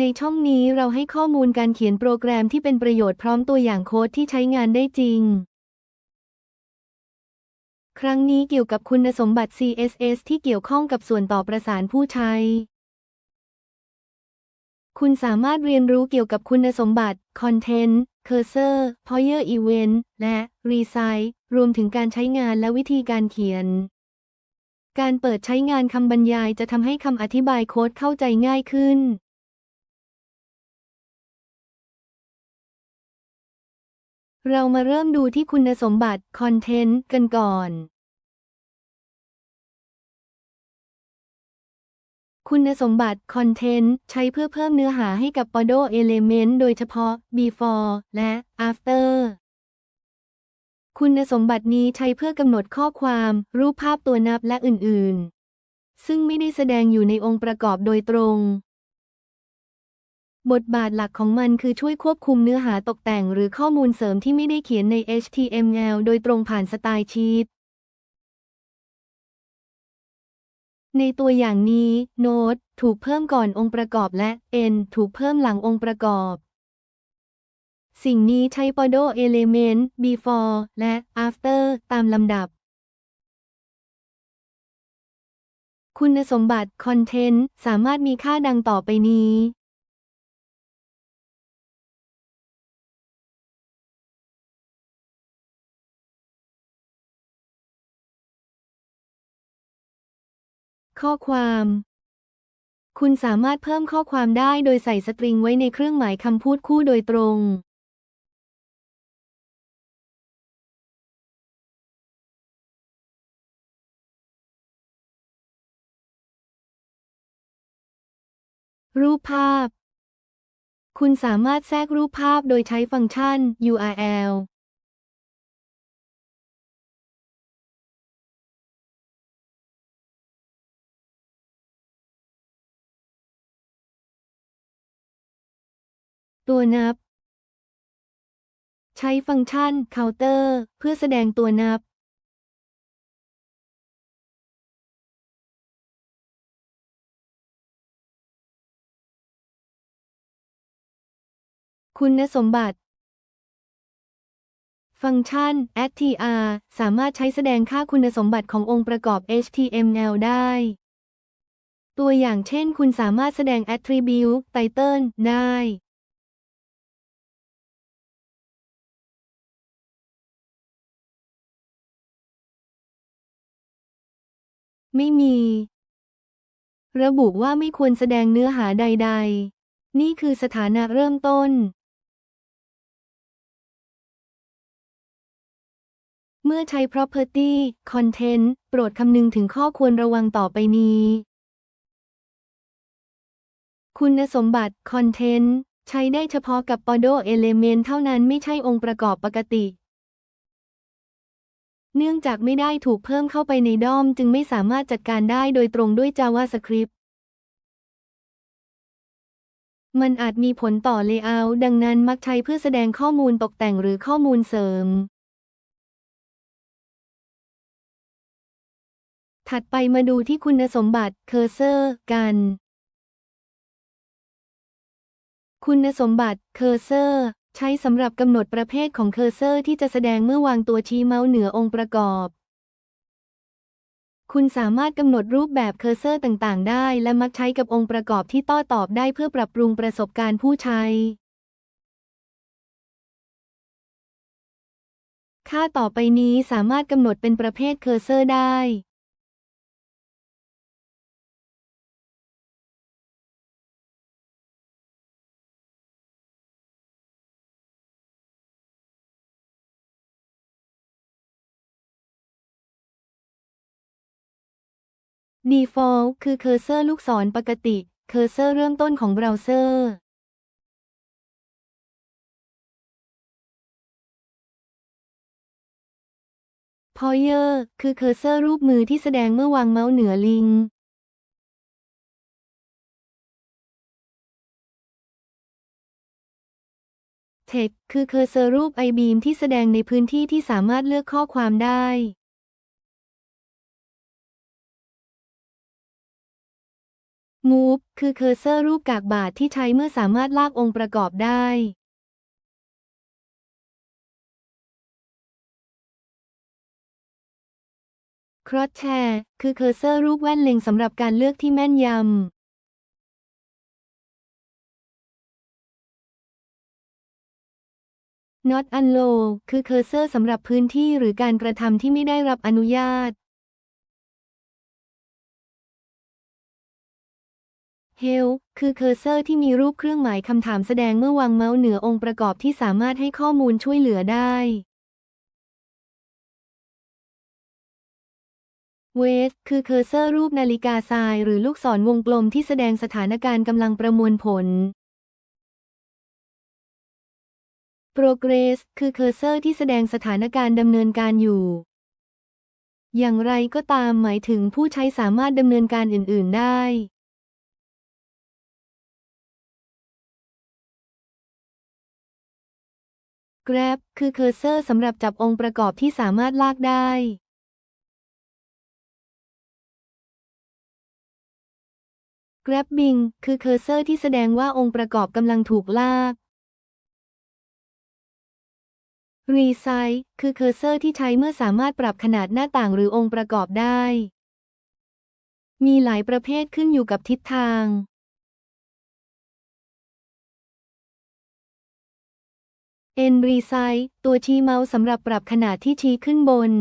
ในช่องนี้เราให้ข้อมูลการเขียนโปรแกรมที่เป็นประโยชน์พร้อมตัวอย่างโค้ดที่ใช้งานได้จริง ครั้งนี้เกี่ยวกับคุณสมบัติ CSS ที่เกี่ยวข้องกับส่วนต่อประสานผู้ใช้ คุณสามารถเรียนรู้เกี่ยวกับคุณสมบัติ Content Cursor Power Event และ Resize รวมถึงการใช้งานและวิธีการเขียนการเปิดใช้งานคำบรรยายจะทำให้คำอธิบายโค้ดเข้าใจง่ายขึ้น เรามาเริ่มดูที่คุณสมบัติ Content กันก่อน คุณสมบัติ Content ใช้เพื่อเพิ่มเนื้อหาให้กับ Podo Element โดยเฉพาะ Before และ After คุณสมบัตินี้ใช้เพื่อกำหนดข้อความ รูปภาพตัวนับและอื่น ๆ ซึ่งไม่ได้แสดงอยู่ในองค์ประกอบโดยตรง บทบาทหลักของมันคือช่วยควบคุมเนื้อหาตกแต่งหรือข้อมูลเสริมที่ไม่ได้เขียนใน HTML โดยตรงผ่านสไตล์ชีตในตัวอย่างนี้ Note ถูกเพิ่มก่อนองค์ประกอบและ N ถูกเพิ่มหลังองค์ประกอบ สิ่งนี้ใช้ Podo Element Before และ After ตามลำดับ คุณสมบัติ Content สามารถมีค่าดังต่อไปนี้ ข้อความ คุณสามารถเพิ่มข้อความได้โดยใส่สตริงไว้ในเครื่องหมายคำพูดคู่โดยตรง รูปภาพ คุณสามารถแทรกรูปภาพโดยใช้ฟังก์ชัน URL ตัวนับ ใช้ฟังก์ชัน counter เพื่อแสดงตัวนับ คุณสมบัติ ฟังก์ชัน str สามารถใช้แสดงค่าคุณสมบัติขององค์ประกอบ HTML ได้ ตัวอย่างเช่น คุณสามารถแสดง attribute title ได้ ไม่มี ระบุว่าไม่ควรแสดงเนื้อหาใด ๆ นี่คือสถานะเริ่มต้น เมื่อใช้ property content โปรดคำนึงถึงข้อควรระวังต่อไปนี้ คุณสมบัติ content ใช้ได้เฉพาะกับ Podo Element เท่านั้นไม่ใช่องค์ประกอบปกติ เนื่องจากไม่ได้ถูกเพิ่มเข้าไปในดอม จึงไม่สามารถจัดการได้โดยตรงด้วย JavaScript มันอาจมีผลต่อ Layout ดังนั้นมักใช้เพื่อแสดงข้อมูลตกแต่งหรือข้อมูลเสริม ถัดไปมาดูที่คุณสมบัติ Cursor กัน คุณสมบัติ Cursor ใช้สำหรับกำหนดประเภทของเคอร์เซอร์ที่จะแสดงเมื่อวางตัวชี้เมาส์เหนือองค์ประกอบ คุณสามารถกำหนดรูปแบบเคอร์เซอร์ต่างๆ ได้ และมักใช้กับองค์ประกอบที่ต้อตอบได้เพื่อปรับปรุงประสบการณ์ผู้ใช้ ค่าต่อไปนี้สามารถกำหนดเป็นประเภทเคอร์เซอร์ได้ Default คือเคอร์เซอร์ลูกศรปกติ เคอร์เซอร์เริ่มต้นของเบราว์เซอร์ Pointer คือเคอร์เซอร์รูปมือที่แสดงเมื่อวางเมาส์เหนือลิง Text คือเคอร์เซอร์รูปไอบีมที่แสดงในพื้นที่ที่สามารถเลือกข้อความได้ Move คือเคอร์เซอร์รูปกากบาทที่ใช้เมื่อสามารถลากองค์ประกอบได้ Crosshair คือเคอร์เซอร์รูปแว่นเล็งสำหรับการเลือกที่แม่นยำ Not Unlow คือเคอร์เซอร์สำหรับพื้นที่หรือการกระทำที่ไม่ได้รับอนุญาต Help คือเคอร์เซอร์ที่มีรูปเครื่องหมายคำถามแสดงเมื่อวางเมาส์เหนือองค์ประกอบที่สามารถให้ข้อมูลช่วยเหลือได้ Wait คือเคอร์เซอร์รูปนาฬิกาทรายหรือลูกศรวงกลมที่แสดงสถานการณ์กำลังประมวลผล Progress คือเคอร์เซอร์ที่แสดงสถานการณ์ดำเนินการอยู่ อย่างไรก็ตามหมายถึงผู้ใช้สามารถดำเนินการอื่น ๆ ได้ Grab คือเคอร์เซอร์สำหรับจับองค์ประกอบที่สามารถลากได้ Grabbing คือเคอร์เซอร์ที่แสดงว่าองค์ประกอบกำลังถูกลาก Resize คือเคอร์เซอร์ที่ใช้เมื่อสามารถปรับขนาดหน้าต่างหรือองค์ประกอบได้ มีหลายประเภทขึ้นอยู่กับทิศทาง N Resize ตัวชี้เมาส์สำหรับปรับขนาดที่ชี้ขึ้นบน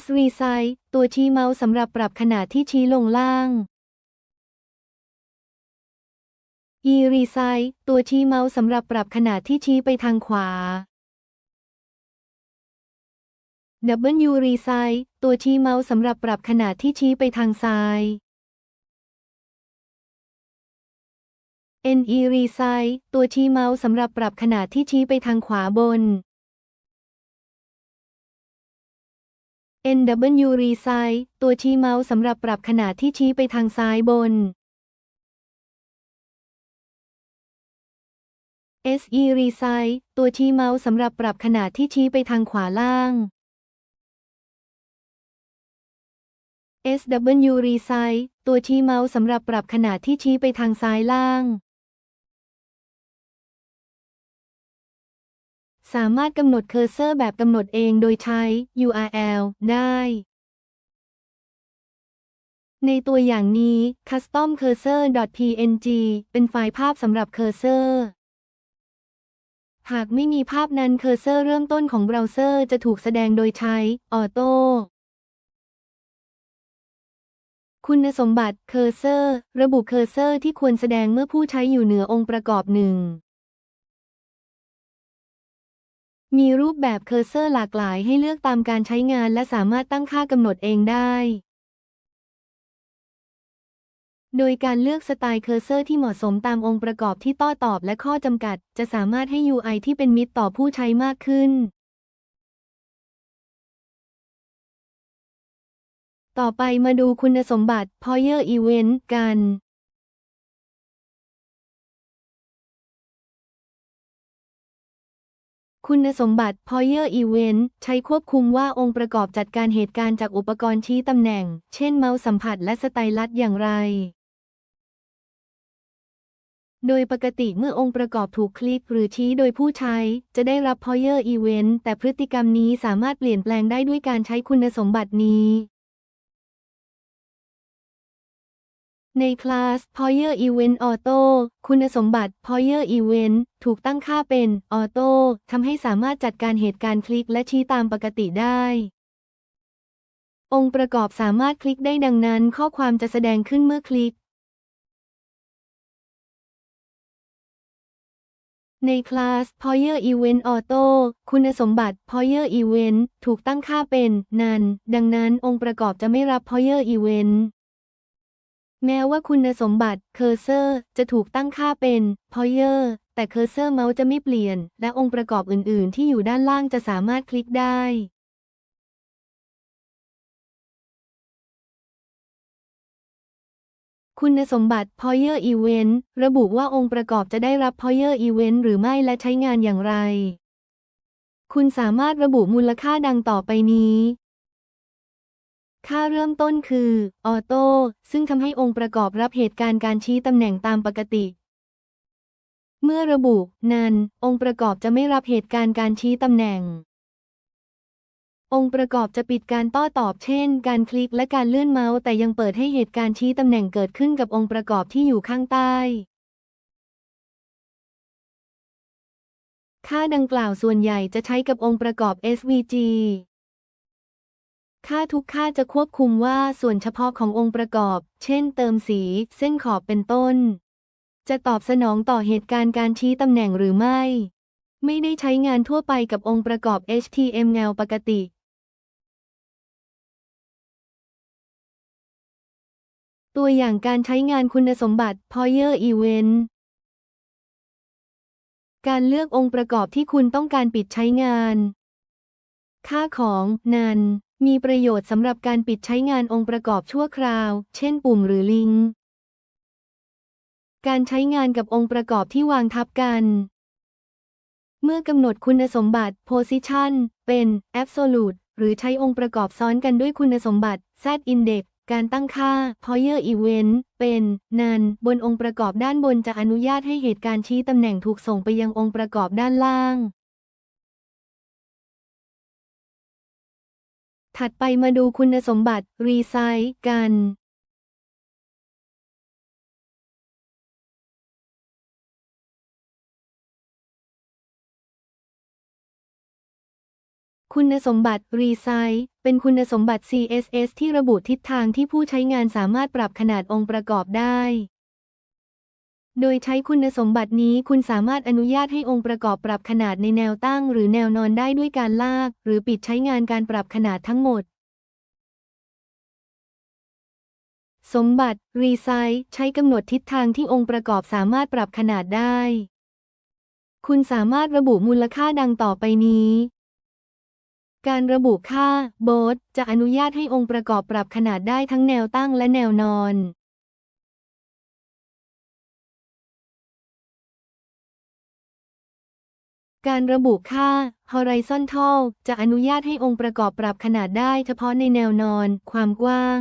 S Resize ตัวชี้เมาส์สำหรับปรับขนาดที่ชี้ลงล่าง E Resize ตัวชี้เมาส์สำหรับปรับขนาดที่ชี้ไปทางขวา W Resize ตัวชี้เมาส์สำหรับปรับขนาดที่ชี้ไปทางซ้าย NE Resize ตัวชี้เมาส์สำหรับปรับขนาดที่ชี้ไปทางขวาบน NW Resize ตัวชี้เมาส์สำหรับปรับขนาดที่ชี้ไปทางซ้ายบน SE Resize ตัวชี้เมาส์สำหรับปรับขนาดที่ชี้ไปทางขวาล่าง SW Resize ตัวชี้เมาส์สำหรับปรับขนาดที่ชี้ไปทางซ้ายล่าง สามารถกำหนดเคอร์เซอร์แบบกำหนดเองโดยใช้ URL ได้ ในตัวอย่างนี้ custom cursor.png เป็นไฟล์ภาพสำหรับเคอร์เซอร์ หากไม่มีภาพนั้นเคอร์เซอร์เริ่มต้นของเบราว์เซอร์จะถูกแสดงโดยใช้ Auto คุณสมบัติเคอร์เซอร์ ระบุเคอร์เซอร์ที่ควรแสดงเมื่อผู้ใช้อยู่เหนือองค์ประกอบหนึ่ง มีรูปแบบเคอร์เซอร์หลากหลายให้เลือกตามการใช้งานและสามารถตั้งค่ากำหนดเองได้ โดยการเลือกสไตล์เคอร์เซอร์ที่เหมาะสมตามองค์ประกอบที่ต้อตอบและข้อจำกัด จะสามารถให้ UI ที่เป็นมิตรต่อผู้ใช้มากขึ้น ต่อไปมาดูคุณสมบัติ Poyer Event กัน คุณสมบัติ Poyer Event ใช้ควบคุมว่าองค์ประกอบจัดการเหตุการณ์จากอุปกรณ์ชี้ตำแหน่ง เช่นเมาส์สัมผัสและสไตลัสอย่างไร โดยปกติเมื่อองค์ประกอบถูกคลิกหรือชี้โดยผู้ใช้ จะได้รับ Poyer Event แต่พฤติกรรมนี้สามารถเปลี่ยนแปลงได้ด้วยการใช้คุณสมบัตินี้ ในคลาส Poyer Event Auto คุณสมบัติ Poyer Event ถูกตั้งค่าเป็น Auto ทำให้สามารถจัดการเหตุการณ์คลิกและชี้ตามปกติได้ องค์ประกอบสามารถคลิกได้ดังนั้น ข้อความจะแสดงขึ้นเมื่อคลิก ในคลาส Poyer Event Auto คุณสมบัติ Poyer Event ถูกตั้งค่าเป็น None ดังนั้นองค์ประกอบจะไม่รับ Poyer Event แม้ว่าคุณสมบัติ Cursor จะถูกตั้งค่าเป็น Poyer แต่ Cursor เมาส์จะไม่เปลี่ยน และองค์ประกอบอื่น ๆ ที่อยู่ด้านล่างจะสามารถคลิกได้ คุณสมบัติ Poyer Event ระบุว่าองค์ประกอบจะได้รับ Poyer Event หรือไม่และใช้งานอย่างไร คุณสามารถระบุมูลค่าดังต่อไปนี้ ค่าเริ่มต้นคือ ออโต้ ซึ่งทำให้องค์ประกอบรับเหตุการณ์การชี้ตำแหน่งตามปกติ เมื่อระบุนันองค์ประกอบจะไม่รับเหตุการณ์การชี้ตำแหน่ง องค์ประกอบจะปิดการต้อตอบเช่น การคลิกและการเลื่อนเมาส์แต่ยังเปิดให้เหตุการณ์ชี้ตำแหน่งเกิดขึ้นกับองค์ประกอบที่อยู่ข้างใต้ ค่าดังกล่าวส่วนใหญ่จะใช้กับองค์ประกอบ SVG ค่าทุกค่าจะควบคุมว่าส่วนเฉพาะขององค์ประกอบ เช่นเติมสี เส้นขอบเป็นต้น จะตอบสนองต่อเหตุการณ์การชี้ตำแหน่งหรือไม่ ไม่ได้ใช้งานทั่วไปกับองค์ประกอบ HTML ปกติตัวอย่างการใช้งานคุณสมบัติ Poyer Event การเลือกองค์ประกอบที่คุณต้องการปิดใช้งาน ค่าของ นัน มีประโยชน์สำหรับการปิดใช้งานองค์ประกอบชั่วคราว เช่นปุ่มหรือลิงก์ การใช้งานกับองค์ประกอบที่วางทับกัน เมื่อกำหนดคุณสมบัติ position เป็น absolute หรือใช้องค์ประกอบซ้อนกันด้วยคุณสมบัติ z index การตั้งค่า Poyer event เป็น none บนองค์ประกอบด้านบนจะอนุญาตให้เหตุการณ์ชี้ตำแหน่งถูกส่งไปยังองค์ประกอบด้านล่าง ถัดไปมาดูคุณสมบัติ resize กันคุณสมบัติ Resize เป็นคุณสมบัติ CSS ที่ระบุทิศทางที่ผู้ใช้งานสามารถปรับขนาดองค์ประกอบได้ โดยใช้คุณสมบัตินี้คุณสามารถอนุญาตให้องค์ประกอบปรับขนาดในแนวตั้ง หรือแนวนอนได้ด้วยการลาก หรือปิดใช้งานการปรับขนาดทั้งหมด สมบัติ Resize ใช้กำหนดทิศทางที่องค์ประกอบสามารถปรับขนาดได้ คุณสามารถระบุมูลค่าดังต่อไปนี้ การระบุค่า b o t จะอนุญาตให้องค์ประกอบปรับขนาดได้ทั้งแนวตั้งและแนวนอน การระบุค่า horizontal จะอนุญาตให้องค์ประกอบปรับขนาดได้เฉพาะในแนวนอน ความกว้าง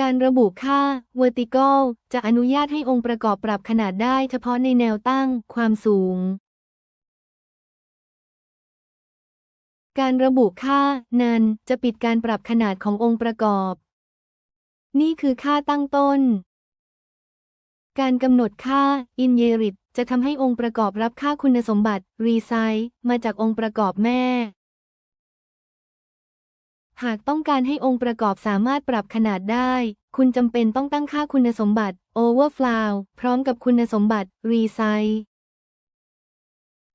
การระบุค่า vertical จะอนุญาตให้องค์ประกอบปรับขนาดได้เฉพาะในแนวตั้ง ความสูง การระบุค่า นันจะปิดการปรับขนาดขององค์ประกอบ นี่คือค่าตั้งต้น การกำหนดค่า inherit จะทำให้องค์ประกอบรับค่าคุณสมบัติ resize มาจากองค์ประกอบแม่ หากต้องการให้องค์ประกอบสามารถปรับขนาดได้ คุณจำเป็นต้องตั้งค่าคุณสมบัติ overflow พร้อมกับคุณสมบัติ resize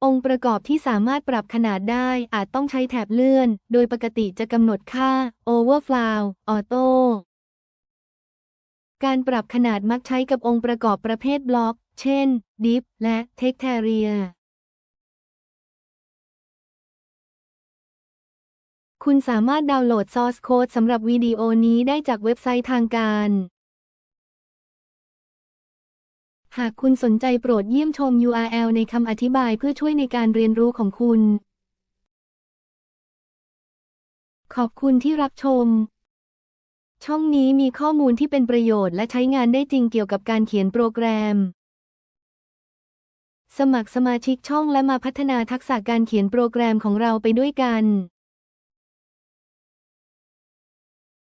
องค์ประกอบที่สามารถปรับขนาดได้อาจต้องใช้แถบเลื่อน โดยปกติจะกำหนดค่า overflow auto การปรับขนาดมักใช้กับองค์ประกอบประเภทบล็อก เช่น div และ textaria คุณสามารถดาวน์โหลด source code สำหรับวิดีโอนี้ได้จากเว็บไซต์ทางการ หากคุณสนใจโปรดเยี่ยมชม URL ในคำอธิบายเพื่อช่วยในการเรียนรู้ของคุณ ขอบคุณที่รับชม ช่องนี้มีข้อมูลที่เป็นประโยชน์และใช้งานได้จริงเกี่ยวกับการเขียนโปรแกรม สมัครสมาชิกช่องและมาพัฒนาทักษะการเขียนโปรแกรมของเราไปด้วยกัน